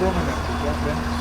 drone yapacağız. Ben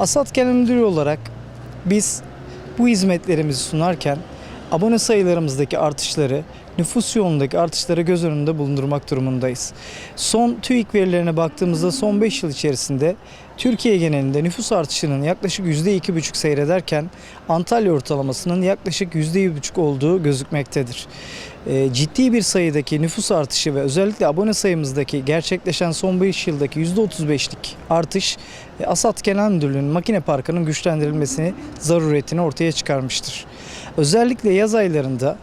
Asat Genel Müdürü olarak biz bu hizmetlerimizi sunarken abone sayılarımızdaki artışları, nüfus yoğunluğundaki artışları göz önünde bulundurmak durumundayız. Son TÜİK verilerine baktığımızda son 5 yıl içerisinde Türkiye genelinde nüfus artışının yaklaşık %2,5 seyrederken Antalya ortalamasının yaklaşık %1,5 olduğu gözükmektedir. Ee, ciddi bir sayıdaki nüfus artışı ve özellikle abone sayımızdaki gerçekleşen son 5 yıldaki %35'lik artış e, Asat Genel Müdürlüğü'nün makine parkının güçlendirilmesini zaruretini ortaya çıkarmıştır. Özellikle yaz aylarında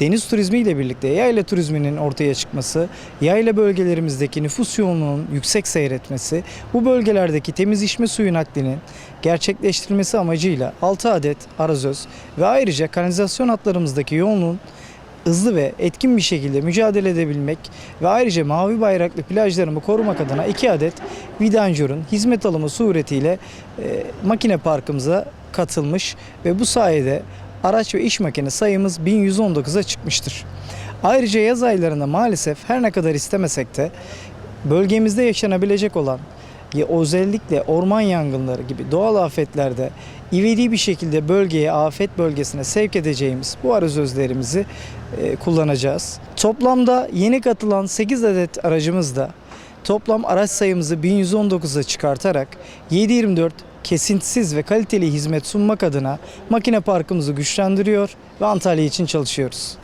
deniz turizmi ile birlikte yayla turizminin ortaya çıkması, yayla bölgelerimizdeki nüfus yoğunluğunun yüksek seyretmesi, bu bölgelerdeki temiz içme suyu naklinin gerçekleştirilmesi amacıyla 6 adet arazöz ve ayrıca kanalizasyon hatlarımızdaki yoğunluğun hızlı ve etkin bir şekilde mücadele edebilmek ve ayrıca mavi bayraklı plajlarımı korumak adına 2 adet vidanjörün hizmet alımı suretiyle e, makine parkımıza katılmış ve bu sayede araç ve iş makine sayımız 1119'a çıkmıştır. Ayrıca yaz aylarında maalesef her ne kadar istemesek de bölgemizde yaşanabilecek olan özellikle orman yangınları gibi doğal afetlerde ivedi bir şekilde bölgeye, afet bölgesine sevk edeceğimiz bu arazözlerimizi e, kullanacağız. Toplamda yeni katılan 8 adet aracımızda toplam araç sayımızı 1119'a çıkartarak 724 kesintisiz ve kaliteli hizmet sunmak adına makine parkımızı güçlendiriyor ve Antalya için çalışıyoruz.